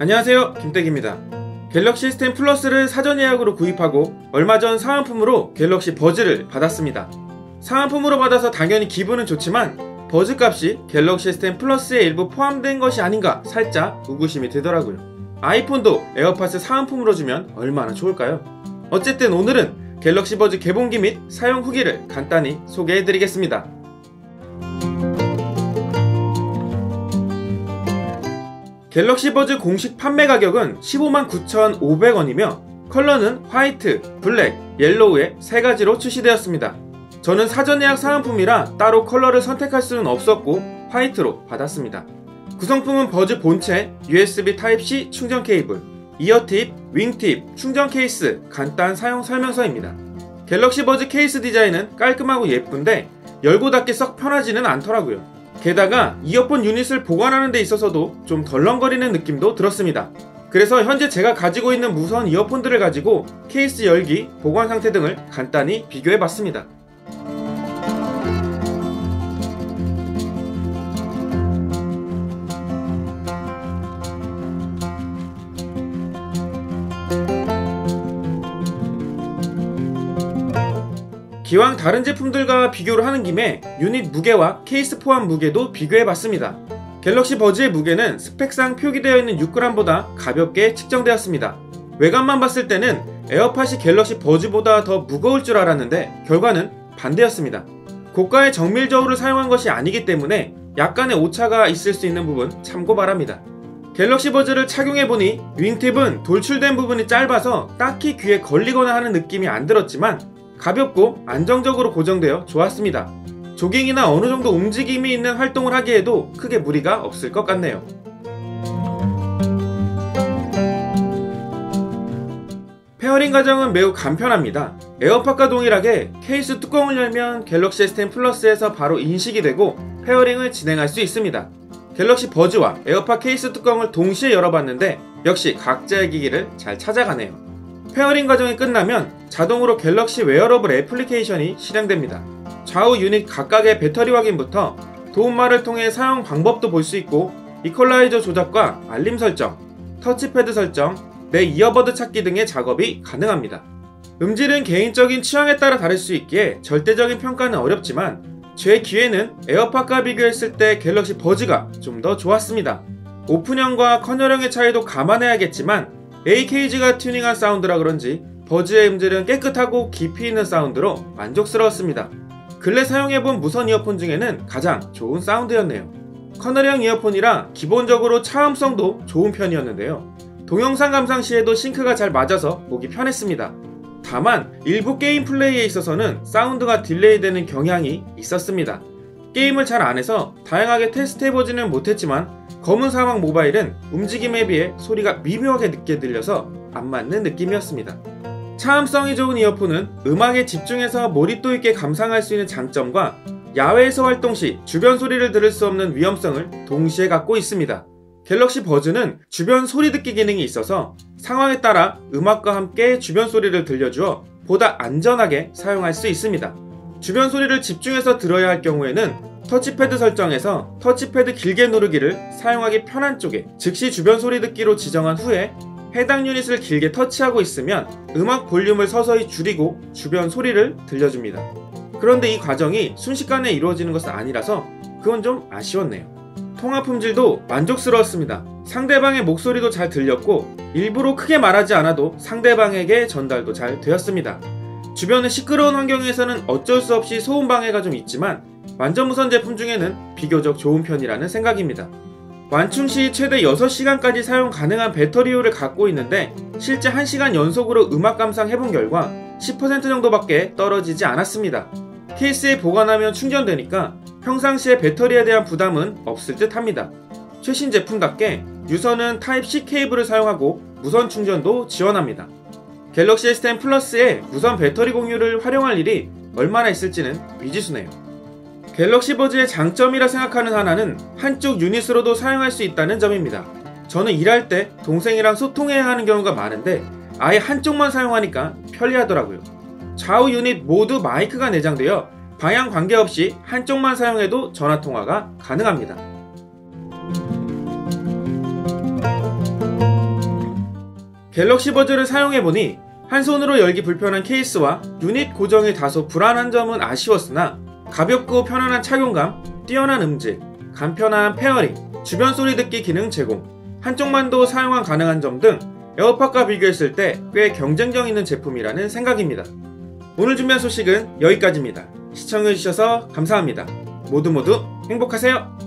안녕하세요. 김택입니다. 갤럭시 스텐 플러스를 사전 예약으로 구입하고 얼마 전 사은품으로 갤럭시 버즈를 받았습니다. 사은품으로 받아서 당연히 기분은 좋지만 버즈 값이 갤럭시 스텐 플러스에 일부 포함된 것이 아닌가 살짝 의구심이 들더라고요. 아이폰도 에어팟을 사은품으로 주면 얼마나 좋을까요? 어쨌든 오늘은 갤럭시 버즈 개봉기 및 사용 후기를 간단히 소개해드리겠습니다 갤럭시 버즈 공식 판매 가격은 15만 9,500원이며 컬러는 화이트, 블랙, 옐로우의 세 가지로 출시되었습니다. 저는 사전 예약 사은품이라 따로 컬러를 선택할 수는 없었고 화이트로 받았습니다. 구성품은 버즈 본체, USB Type-C 충전 케이블, 이어팁, 윙팁, 충전 케이스, 간단 사용 설명서입니다. 갤럭시 버즈 케이스 디자인은 깔끔하고 예쁜데 열고 닫기 썩 편하지는 않더라고요. 게다가 이어폰 유닛을 보관하는 데 있어서도 좀 덜렁거리는 느낌도 들었습니다. 그래서 현재 제가 가지고 있는 무선 이어폰들을 가지고 케이스 열기, 보관 상태 등을 간단히 비교해 봤습니다. 기왕 다른 제품들과 비교를 하는 김에 유닛 무게와 케이스 포함 무게도 비교해봤습니다. 갤럭시 버즈의 무게는 스펙상 표기되어 있는 6g보다 가볍게 측정되었습니다. 외관만 봤을 때는 에어팟이 갤럭시 버즈보다 더 무거울 줄 알았는데 결과는 반대였습니다. 고가의 정밀 저울을 사용한 것이 아니기 때문에 약간의 오차가 있을 수 있는 부분 참고 바랍니다. 갤럭시 버즈를 착용해보니 윙팁은 돌출된 부분이 짧아서 딱히 귀에 걸리거나 하는 느낌이 안 들었지만 가볍고 안정적으로 고정되어 좋았습니다. 조깅이나 어느 정도 움직임이 있는 활동을 하기에도 크게 무리가 없을 것 같네요. 페어링 과정은 매우 간편합니다. 에어팟과 동일하게 케이스 뚜껑을 열면 갤럭시 S10 플러스에서 바로 인식이 되고 페어링을 진행할 수 있습니다. 갤럭시 버즈와 에어팟 케이스 뚜껑을 동시에 열어봤는데 역시 각자의 기기를 잘 찾아가네요. 페어링 과정이 끝나면 자동으로 갤럭시 웨어러블 애플리케이션이 실행됩니다. 좌우 유닛 각각의 배터리 확인부터 도움말을 통해 사용 방법도 볼 수 있고 이퀄라이저 조작과 알림 설정, 터치패드 설정, 내 이어버드 찾기 등의 작업이 가능합니다. 음질은 개인적인 취향에 따라 다를 수 있기에 절대적인 평가는 어렵지만 제 귀에는 에어팟과 비교했을 때 갤럭시 버즈가 좀 더 좋았습니다. 오픈형과 커널형의 차이도 감안해야겠지만 AKG가 튜닝한 사운드라 그런지 버즈의 음질은 깨끗하고 깊이 있는 사운드로 만족스러웠습니다. 근래 사용해본 무선 이어폰 중에는 가장 좋은 사운드였네요. 커널형 이어폰이라 기본적으로 차음성도 좋은 편이었는데요. 동영상 감상 시에도 싱크가 잘 맞아서 보기 편했습니다. 다만 일부 게임 플레이에 있어서는 사운드가 딜레이 되는 경향이 있었습니다. 게임을 잘 안해서 다양하게 테스트해보지는 못했지만 검은 사막 모바일은 움직임에 비해 소리가 미묘하게 늦게 들려서 안 맞는 느낌이었습니다. 차음성이 좋은 이어폰은 음악에 집중해서 몰입도 있게 감상할 수 있는 장점과 야외에서 활동 시 주변 소리를 들을 수 없는 위험성을 동시에 갖고 있습니다. 갤럭시 버즈는 주변 소리 듣기 기능이 있어서 상황에 따라 음악과 함께 주변 소리를 들려주어 보다 안전하게 사용할 수 있습니다. 주변 소리를 집중해서 들어야 할 경우에는 터치패드 설정에서 터치패드 길게 누르기를 사용하기 편한 쪽에 즉시 주변 소리 듣기로 지정한 후에 해당 유닛을 길게 터치하고 있으면 음악 볼륨을 서서히 줄이고 주변 소리를 들려줍니다. 그런데 이 과정이 순식간에 이루어지는 것은 아니라서 그건 좀 아쉬웠네요. 통화 품질도 만족스러웠습니다. 상대방의 목소리도 잘 들렸고 일부러 크게 말하지 않아도 상대방에게 전달도 잘 되었습니다. 주변의 시끄러운 환경에서는 어쩔 수 없이 소음 방해가 좀 있지만 완전 무선 제품 중에는 비교적 좋은 편이라는 생각입니다. 완충 시 최대 6시간까지 사용 가능한 배터리율을 갖고 있는데 실제 1시간 연속으로 음악 감상 해본 결과 10% 정도밖에 떨어지지 않았습니다. 케이스에 보관하면 충전되니까 평상시에 배터리에 대한 부담은 없을 듯 합니다. 최신 제품답게 유선은 타입C 케이블을 사용하고 무선 충전도 지원합니다. 갤럭시 S10 플러스의 무선 배터리 공유를 활용할 일이 얼마나 있을지는 미지수네요. 갤럭시 버즈의 장점이라 생각하는 하나는 한쪽 유닛으로도 사용할 수 있다는 점입니다. 저는 일할 때 동생이랑 소통해야 하는 경우가 많은데 아예 한쪽만 사용하니까 편리하더라고요. 좌우 유닛 모두 마이크가 내장되어 방향 관계없이 한쪽만 사용해도 전화 통화가 가능합니다. 갤럭시 버즈를 사용해보니 한 손으로 열기 불편한 케이스와 유닛 고정이 다소 불안한 점은 아쉬웠으나 가볍고 편안한 착용감, 뛰어난 음질, 간편한 페어링, 주변 소리 듣기 기능 제공, 한쪽만도 사용한 가능한 점 등 에어팟과 비교했을 때 꽤 경쟁력 있는 제품이라는 생각입니다. 오늘 준비한 소식은 여기까지입니다. 시청해주셔서 감사합니다. 모두 모두 행복하세요!